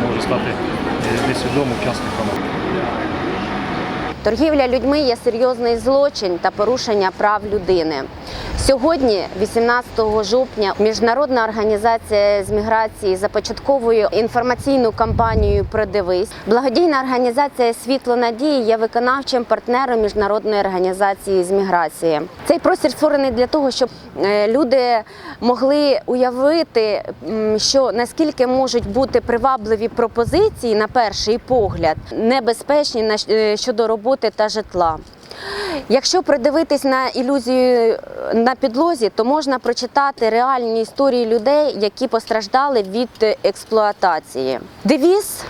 bon, j'espère après. Ce doigt, mon cœur, pas. Торгівля людьми є серйозний злочин та порушення прав людини. Сьогодні, 18 жовтня, міжнародна організація з міграції започатковує інформаційну кампанію Продивись. Благодійна організація Світло надії є виконавчим партнером міжнародної організації з міграції. Цей простір створений для того, щоб е, люди могли уявити, що наскільки можуть бути привабливі пропозиції на перший погляд, небезпечні е, щодо роботи та житла. Якщо придивитись на ілюзію е, на підлозі, то можна прочитати реальні історії людей, які постраждали від експлуатації. Девіз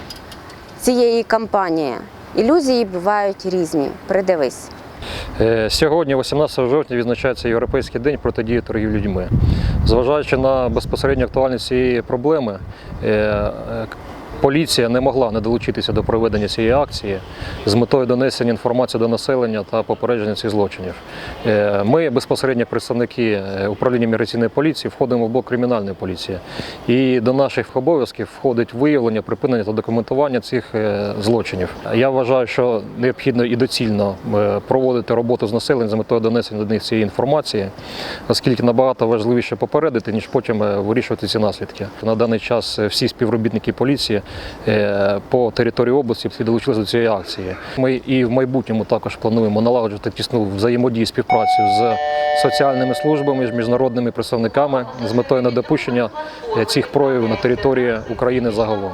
цієї кампанії ілюзії бувають різні. Придивись. Е, Сьогодні, 18 жовтня, відзначається Європейський день протидії торгівлі людьми. Зважаючи на безпосередню актуальність цієї проблеми, е, поліція не могла не долучитися до проведення цієї акції з метою донесення інформації до населення та попередження цих злочинів. Е, Ми, безпосередньо представники е, управління міграційної поліції, входимо в блок кримінальної поліції. І до наших обов'язків входить виявлення, припинення та документування цих е, злочинів. Я вважаю, що необхідно і доцільно проводити роботу з населенням за метою донесення до них цієї інформації, оскільки набагато важливіше попередити, ніж потім вирішувати ці наслідки. На даний час всі співробітники поліції по території області всі долучилися до цієї акції. Ми і в майбутньому також плануємо налагоджувати тісну взаємодію співпрацю з соціальними службами, з міжнародними представниками з метою недопущення е, цих проявів на території України загалом.